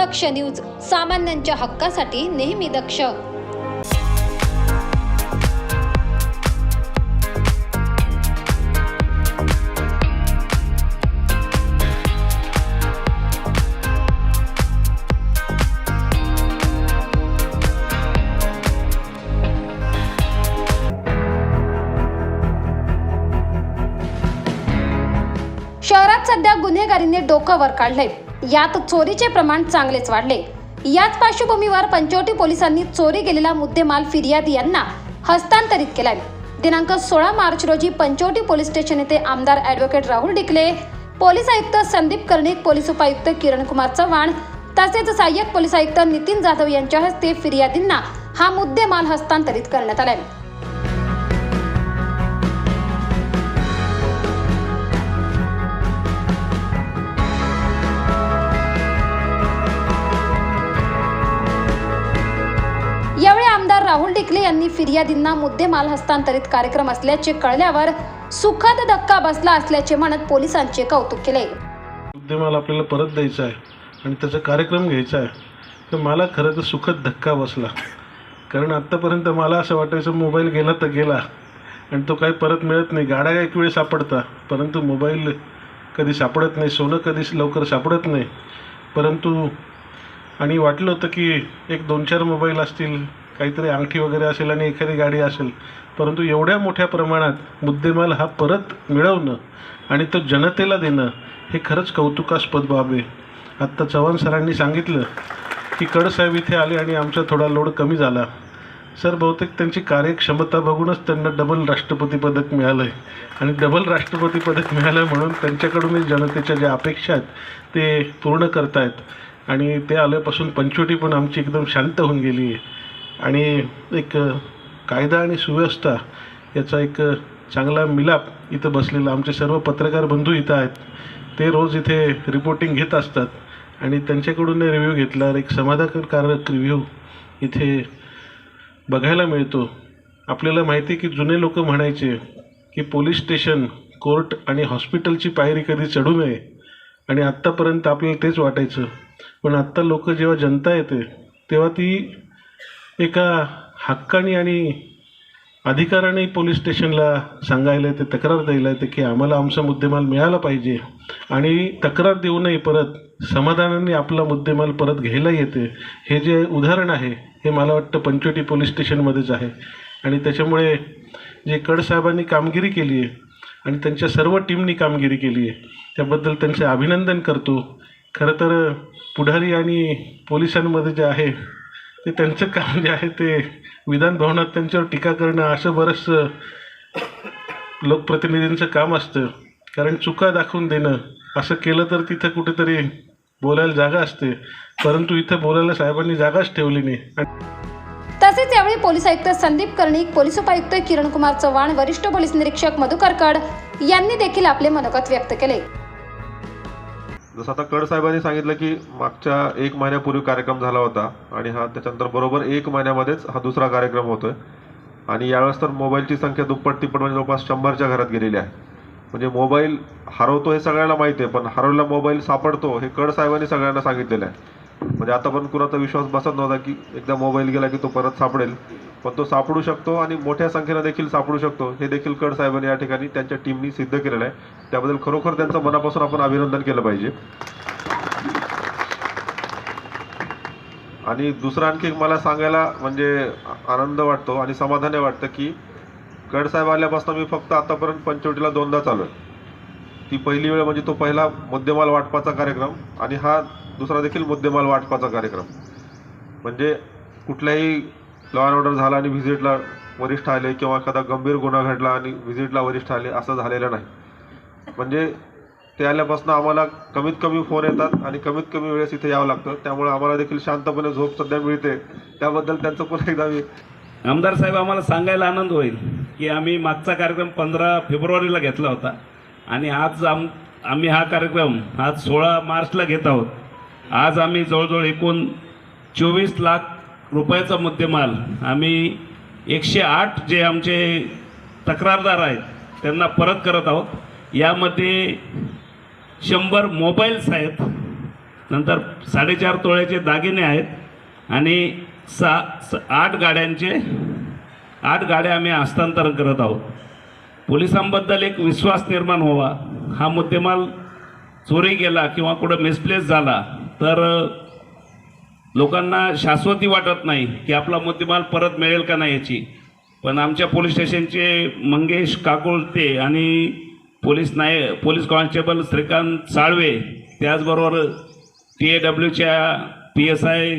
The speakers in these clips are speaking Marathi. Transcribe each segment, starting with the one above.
दक्ष न्यूज सामान्यांच्या हक्कासाठी नेहमी दक्ष. शहरात सध्या गुन्हेगारीने डोकं वर काढले यात चोरीचे प्रमाण चांगलेच वाढले. याच पार्श्वभूमीवर पंचवटी पोलिसांनी चोरी गेलेला मुद्देमाल फिर्यादी यांना हस्तांतरित केलाय. दिनांक सोळा मार्च रोजी पंचवटी पोलीस स्टेशन येथे आमदार ॲडव्होकेट राहुल डिकले पोलीस आयुक्त संदीप कर्णिक पोलीस उपायुक्त किरण कुमार चव्हाण तसेच सहाय्यक पोलीस आयुक्त नितीन जाधव यांच्या हस्ते फिर्यादींना हा मुद्देमाल हस्तांतरित करण्यात आलाय. आमदार राहुल डिकले यांनी फिर्यादींना मुद्देमाल हस्तांतरित कार्यक्रम असल्याचे कळल्यावर सुखद धक्का बसला असल्याचे म्हणत पोलिसांचे कौतुक केले. मुद्देमाल आपल्याला परत द्यायचा आहे आणि त्याचा कार्यक्रम घ्यायचा आहे तर मला खरं तर सुखद धक्का बसला. कारण आत्तापर्यंत मला असं वाटायचं मोबाईल गेला तर गेला आणि तो काही परत मिळत नाही. गाड्या एक वेळ सापडता परंतु मोबाईल कधी सापडत नाही सोनं कधी लवकर सापडत नाही. परंतु आणि वाटलं होतं की एक दोन चार मोबाईल असतील काहीतरी अंगठी वगैरे असेल आणि एखादी गाडी असेल परंतु एवढ्या मोठ्या प्रमाणात मुद्देमाल हा परत मिळवणं आणि तो जनतेला देणं हे खरंच कौतुकास्पद बाब आहे. आत्ता चव्हाण सरांनी सांगितलं की कडसाहेब इथे आले आणि आमचा थोडा लोड कमी झाला. सर बहुतेक त्यांची कार्यक्षमता बघूनच त्यांना डबल राष्ट्रपती पदक मिळालं आहे आणि डबल राष्ट्रपती पदक मिळालं म्हणून त्यांच्याकडूनच जनतेच्या ज्या अपेक्षा आहेत ते पूर्ण करतायत. आणि ते आल्यापासून पंचवटी पण आमची एकदम शांत होऊन गेली आहे आणि एक कायदा आणि सुव्यवस्था याचा एक चांगला मिलाप इथं बसलेला. आमचे सर्व पत्रकार बंधू इथं आहेत. ते रोज इथे रिपोर्टिंग घेत असतात. आणि त्यांच्याकडून रिव्ह्यू घेतल्यावर एक समाधानकारक रिव्ह्यू इथे बघायला मिळतो. आपल्याला माहिती आहे की जुने लोक म्हणायचे की पोलीस स्टेशन कोर्ट आणि हॉस्पिटलची पायरी कधी चढू नये. आणि आत्तापर्यंत आपल्याला तेच वाटायचं. पण आत्ता लोक जेव्हा जनता येते तेव्हा ती एका हक्काने आणि अधिकाराने पोलीस स्टेशनला सांगायला येते तक्रार द्यायला येते की आम्हाला आमचा मुद्देमाल मिळाला पाहिजे आणि तक्रार देऊनही परत समाधानाने आपला मुद्देमाल परत घ्यायला येते हे जे उदाहरण आहे हे मला वाटतं पंचवटी पोलीस स्टेशनमध्येच आहे. आणि त्याच्यामुळे जे कडसाहेबांनी कामगिरी केली आहे आणि त्यांच्या सर्व टीमनी कामगिरी केली आहे त्याबद्दल त्यांचे अभिनंदन करतो. खरं तर पुढारी आणि पोलिसांमध्ये जे आहे ते त्यांचं काम जे आहे ते विधान भवनात त्यांच्यावर टीका करणं असं बरंचसं लोकप्रतिनिधींचं काम असतं. कारण चुका दाखवून देणं असं केलं तर तिथं कुठेतरी बोलायला जागा असते. परंतु इथं बोलायला साहेबांनी जागाच ठेवली नाही. तसेच यावेळी पोलीस आयुक्त संदीप कर्णिक पोलीस उपायुक्त किरण कुमार चव्हाण वरिष्ठ पोलीस निरीक्षक मधु करकड यांनी देखील आपले मनोगत व्यक्त केले. जसं आता कड साहेबांनी सांगितलं की मागच्या एक महिन्यापूर्वी कार्यक्रम झाला होता आणि हा त्याच्यानंतर बरोबर एक महिन्यामध्येच हा दुसरा कार्यक्रम होतोय. आणि यावेळेस तर मोबाईलची संख्या दुप्पट तिप्पट म्हणजे जवळपास शंभरच्या घरात गेलेली आहे. म्हणजे मोबाईल हरवतो हे सगळ्यांना माहिती आहे पण हरवलेला मोबाईल सापडतो हे कड साहेबांनी सगळ्यांना सांगितलेलं आहे. म्हणजे आतापर्यंत कुणाचा विश्वास बसत नव्हता की एकदा मोबाईल गेला की तो परत सापडेल. पण तो सापडू शकतो आणि मोठ्या संख्येनं देखील सापडू शकतो. हे देखील कड साहेबांनी या ठिकाणी त्यांच्या टीमनी सिद्ध केलेलं आहे. त्याबद्दल खरोखर त्यांचं मनापासून आपण अभिनंदन केलं पाहिजे. आणि दुसरं आणखी एक मला सांगायला म्हणजे आनंद वाटतो आणि समाधानी वाटतं की कडसाहेब आल्यापासून मी फक्त आतापर्यंत पंचवटीला दोनदा चालू आहे ती पहिली वेळ म्हणजे तो पहिला मुद्देमाल वाटपाचा कार्यक्रम आणि हा दुसरा देखील मुद्देमाल वाटपाचा कार्यक्रम. म्हणजे कुठल्याही लॉ अँड ऑर्डर झाला आणि व्हिजिटला वरिष्ठ आले किंवा एखादा गंभीर गुन्हा घडला आणि व्हिजिटला वरिष्ठ आले असं झालेलं नाही. म्हणजे ते आल्यापासून आम्हाला कमीत कमी फोन येतात आणि कमीत कमी वेळेस इथे यावं लागतं. त्यामुळे आम्हाला देखील शांतपणे झोप सध्या मिळते. त्याबद्दल त्यांचं पुन्हा एकदा मी आमदार साहेब आम्हाला सांगायला आनंद होईल की आम्ही मागचा कार्यक्रम पंधरा फेब्रुवारीला घेतला होता. आणि आज आम आम्ही हा कार्यक्रम आज सोळा मार्चला घेत आहोत. आज आम्ही जवळजवळ एकूण चोवीस लाख रुपयाचा मुद्देमाल आम्ही एकशे आठ जे आमचे तक्रारदार आहेत त्यांना परत करत आहोत. यामध्ये शंभर मोबाईल्स आहेत नंतर साडेचार तोळ्याचे दागिने आहेत आणि सा स आठ गाड्यांचे आठ गाड्या आम्ही हस्तांतरण करत आहोत. पोलिसांबद्दल एक विश्वास निर्माण व्हावा. हा मुद्देमाल चोरी गेला किंवा कुठं मिसप्लेस झाला तर लोकांना शाश्वती वाटत नाही की आपला मुद्देमाल परत मिळेल का नाही याची. पण आमच्या पोलीस स्टेशनचे मंगेश काकुळते आणि पोलीस नाय पोलीस कॉन्स्टेबल श्रीकांत साळवे त्याचबरोबर T A डब्ल्यूच्या P S I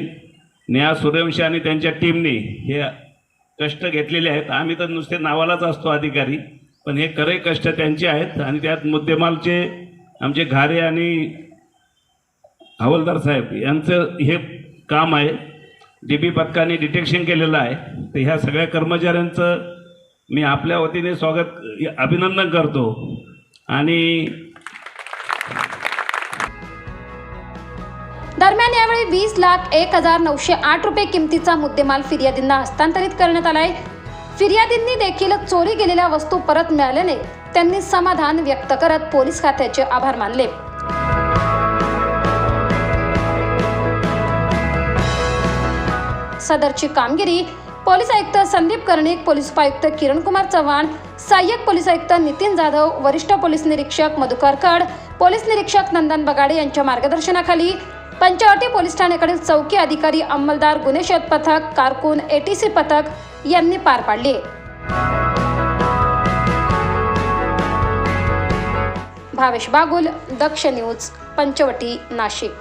Neha Suryavanshi आणि त्यांच्या टीमने हे कष्ट घेतलेले आहेत. आम्ही तर नुसते नावालाच असतो अधिकारी पण हे खरे कष्ट त्यांचे आहेत आणि त्यात मुद्देमालचे आमचे घारे आणि हवालदार साहेब यांचं हे काम आहे. डी बी पथकाने डिटेक्शन केलेलं आहे. तर ह्या सगळ्या कर्मचाऱ्यांचं मी आपल्या वतीने स्वागत अभिनंदन करतो. आणि दरम्यान यावेळी वीस लाख एक हजार नऊशे आठ रुपये किमतीचा मुद्देमाल फिर्यादींना हस्तांतरित करण्यात आलाय. फिर्यादींनी देखील चोरी गेलेल्या वस्तू परत मिळाल्याने त्यांनी समाधान व्यक्त करत पोलीस खात्याचे आभार मानले. सदरची कामगिरी पोलीस आयुक्त संदीप कर्णिक पोलीस उपायुक्त किरण कुमार चव्हाण सहाय्यक पोलीस आयुक्त नितीन जाधव वरिष्ठ पोलीस निरीक्षक मधुकर कड पोलीस निरीक्षक नंदन बगाडे यांच्या मार्गदर्शनाखाली पंचवटी पोलीस ठाण्याकडील चौकी अधिकारी अंमलदार गुन्हे शोध पथक कारकून एटीसी पथक यांनी पार पाडले. भावेश बागुल दक्ष न्यूज पंचवटी नाशिक.